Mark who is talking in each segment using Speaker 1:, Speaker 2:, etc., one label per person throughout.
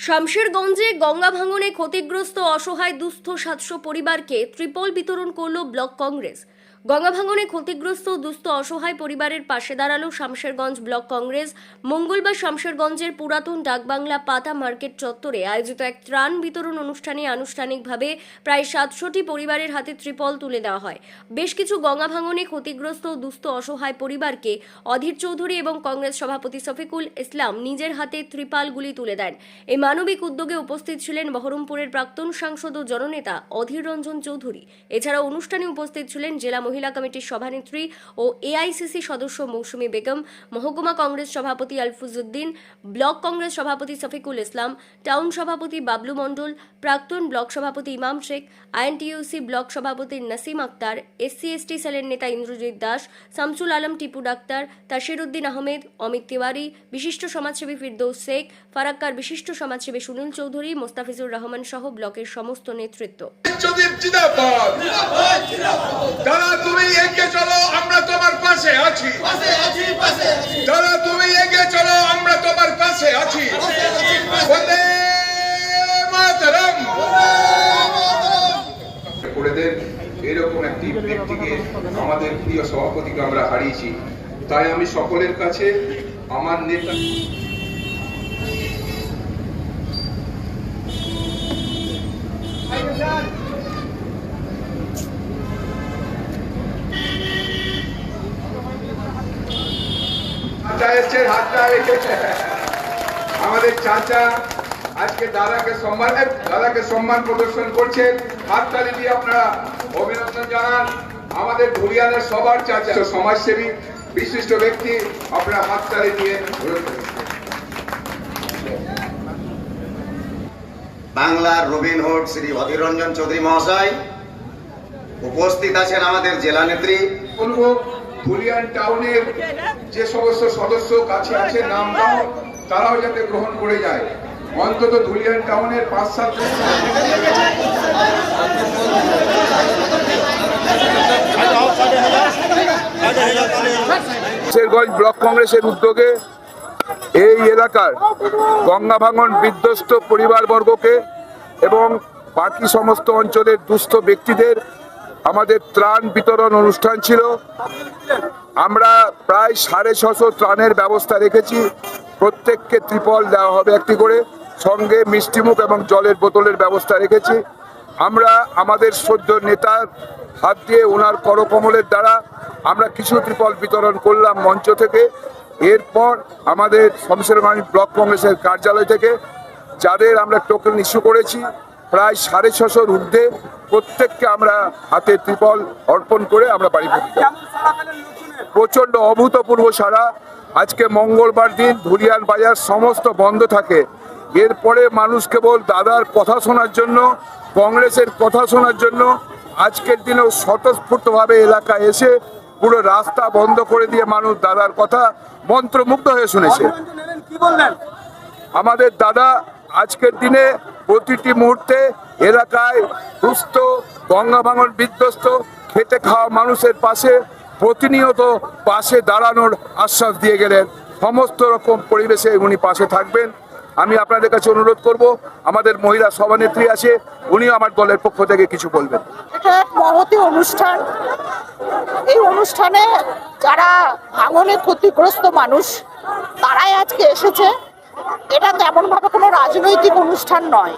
Speaker 1: শামশেরগঞ্জে গঙ্গা ভাঙনে ক্ষতিগ্রস্ত অসহায় দুস্থ সাতশো পরিবারকে ত্রিপল বিতরণ করল ব্লক কংগ্রেস। গঙ্গা ভাঙনে ক্ষতিগ্রস্ত দুস্থ অসহায় পরিবারের পাশে দাঁড়াল শামশেরগঞ্জ ব্লক কংগ্রেস। মঙ্গলবার শামশেরগঞ্জের পুরাতন ডাকবাংলা পাতা মার্কেট চত্বরে আয়োজিত এক ত্রাণ বিতরণ অনুষ্ঠানে আনুষ্ঠানিকভাবে প্রায় সাতশোটি পরিবারের হাতে ত্রিপল তুলে দেওয়া হয়। বেশ কিছু গঙ্গা ভাঙনে ক্ষতিগ্রস্ত দুস্থ অসহায় পরিবারকে অধীর চৌধুরী এবং কংগ্রেস সভাপতি শফিকুল ইসলাম নিজের হাতে ত্রিপালগুলি তুলে দেন। এই মানবিক উদ্যোগে উপস্থিত ছিলেন বহরমপুরের প্রাক্তন সাংসদ ও জননেতা অধীর রঞ্জন চৌধুরী। এছাড়াও অনুষ্ঠানে উপস্থিত ছিলেন জেলা মহিলা কমিটির সভানেত্রী ও এআইসিসি সদস্য মৌসুমী বেগম, মহকুমা কংগ্রেস সভাপতি আলফুজউদ্দিন, ব্লক কংগ্রেস সভাপতি শফিকুল ইসলাম, টাউন সভাপতি বাবলু মণ্ডল, প্রাক্তন ব্লক সভাপতি ইমাম শেখ, আইএনটিইউসি ব্লক সভাপতি নাসিম আক্তার, এসসি এসটি সেলের নেতা ইন্দ্রজিৎ দাস, শামসুল আলম টিপু ডাক্তার তাসির উদ্দিন আহমেদ, অমিত তিওয়ারি, বিশিষ্ট সমাজসেবী ফিরদৌস শেখ, ফারাক্কার বিশিষ্ট সমাজসেবী সুনীল চৌধুরী, মোস্তাফিজুর রহমান সহ ব্লকের সমস্ত নেতৃত্ব।
Speaker 2: তুমি এগিয়ে চলো আমরা তোমার পাশে আছি। দাদা তুমি এগিয়ে চলো আমরা তোমার পাশে আছি। বন্দে মাতরম। করে এরকম একটি ব্যক্তিকে আমাদের প্রিয় সভাপতিকে আমরা হারিয়েছি। তাই আমি সকলের কাছে আমার নেতা চাচা এসছেন হাতটা আমাদের চাচা আজকে দাদাকে সম্মান দাদাকে সম্মান প্রদর্শন করছেন। হাততালি দিয়ে আপনারা অভিনন্দন জানান। আমাদের ধুলিয়ানের সবার চাচা সমাজসেবী বিশিষ্ট ব্যক্তি আপনারা হাততালি দিয়ে
Speaker 3: বাংলার রবিনহুড শ্রী অধীর রঞ্জন চৌধুরী মহাশয়। উপস্থিত আছেন আমাদের জেলা নেত্রী।
Speaker 2: বলব ধুলিয়ান টাউনের যে সমস্ত সদস্য কাছে আছে, নাম দাও, তারাও যাতে গ্রহণ করে যায়। অন্তত ধুলিয়ান টাউনের পাঁচ সাত শেরগঞ্জ ব্লক কংগ্রেসের উদ্যোগে এই এলাকার গঙ্গা ভাঙন বিধ্বস্ত পরিবারবর্গকে এবং বাকি সমস্ত অঞ্চলের দুস্থ ব্যক্তিদের আমাদের ত্রাণ বিতরণ অনুষ্ঠান ছিল। আমরা প্রায় সাড়ে ছশো ত্রাণের ব্যবস্থা রেখেছি। প্রত্যেককে ত্রিপল দেওয়া হবে একটি করে। সঙ্গে মিষ্টিমুখ এবং জলের বোতলের ব্যবস্থা রেখেছি। আমরা আমাদের সদ্য নেতার হাত দিয়ে ওনার করকমলের দ্বারা আমরা কিছু ত্রিপল বিতরণ করলাম মঞ্চ থেকে। এরপর আমাদের শমশেরগঞ্জ ব্লক কংগ্রেসের কার্যালয় থেকে, যাদের আমরা টোকেন ইস্যু করেছি প্রায় সাড়ে ছশোর ঊর্ধ্বে প্রত্যেককে আমরা হাতে ত্রিপল অর্পণ করে আমরা বাড়ি ফিরি প্রচণ্ড অভূতপূর্ব সারা। আজকে মঙ্গলবার দিন ধুলিয়ান বাজার সমস্ত বন্ধ থাকে। এরপরে মানুষ কেবল দাদার কথা শোনার জন্য কংগ্রেসের কথা শোনার জন্য আজকের দিনেও স্বতঃস্ফূর্তভাবে এলাকায় এসে পুরো রাস্তা বন্ধ করে দিয়ে মানুষ দাদার কথা মন্ত্রমুগ্ধ হয়ে শুনেছে। আমাদের দাদা আজকের দিনে প্রতিটি মুহূর্তে এলাকায় সুস্থ গঙ্গা ভাঙন বিধ্বস্ত, খেটে খাওয়া মানুষের পাশে প্রতিনিয়ত পাশে দাঁড়ানোর আশ্বাস দিয়ে গেলেন। সমস্ত রকম পরিবেশে উনি পাশে থাকবেন। আমি আপনাদের কাছে অনুরোধ করব, আমাদের মহিলা সভানেত্রী আছে, উনিও আমার দলের পক্ষ থেকে কিছু বলবেন।
Speaker 4: অনুষ্ঠান। এই অনুষ্ঠানে যারা ভাঙনে ক্ষতিগ্রস্ত মানুষ, তারাই আজকে এসেছে। এটা তেমন ভাবে কোনো রাজনৈতিক অনুষ্ঠান নয়।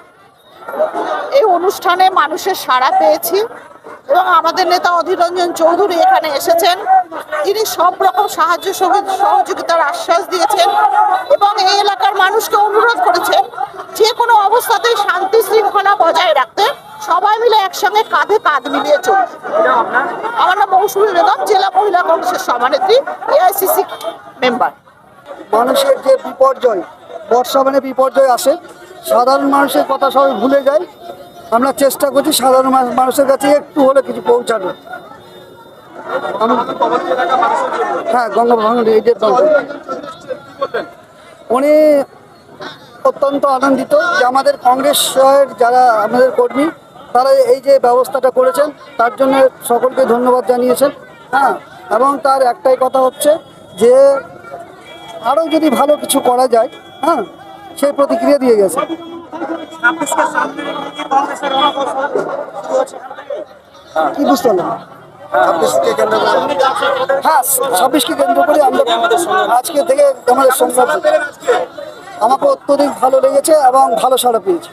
Speaker 4: এই অনুষ্ঠানে মানুষের সাড়া পেয়েছি এবং আমাদের নেতা অধীর রঞ্জন চৌধুরী এখানে এসেছেন। তিনি সব রকম সাহায্য সহযোগ- সহযোগিতার আশ্বাস দিয়েছেন এবং এই এলাকার মানুষকে অনুরোধ করেছেন যে কোনো অবস্থাতেই শান্তি শৃঙ্খলা বজায় রাখতে সবাই মিলে একসঙ্গে কাঁধে কাঁধ মিলিয়ে চলবে আমার নাম মৌসুমী বেগম, জেলা মহিলা কংগ্রেসের সভানেত্রী, এআইসিসি মেম্বার।
Speaker 5: মানুষের যে বিপর্যয় বর্ষা মানে বিপর্যয় আসে। সাধারণ মানুষের কথা সবাই ভুলে যায়। আমরা চেষ্টা করছি সাধারণ মানুষের কাছে একটু হলে কিছু পৌঁছানো। হ্যাঁ গঙ্গা এই যে উনি অত্যন্ত আনন্দিত যে আমাদের কংগ্রেসের যারা আমাদের কর্মী, তারা এই যে ব্যবস্থাটা করেছেন, তার জন্য সকলকে ধন্যবাদ জানিয়েছেন। হ্যাঁ এবং তার একটাই কথা হচ্ছে যে আরও যদি ভালো কিছু করা যায় হ্যাঁ সেই প্রতিক্রিয়া দিয়ে গেছে।
Speaker 6: কি
Speaker 5: বুঝতে পারলাম। হ্যাঁ ছাব্বিশকে কেন্দ্র করে। আমরা আজকে থেকে আমাদের সংগ্রাম আমাকে অত্যধিক ভালো লেগেছে এবং ভালো সাড়া পেয়েছে।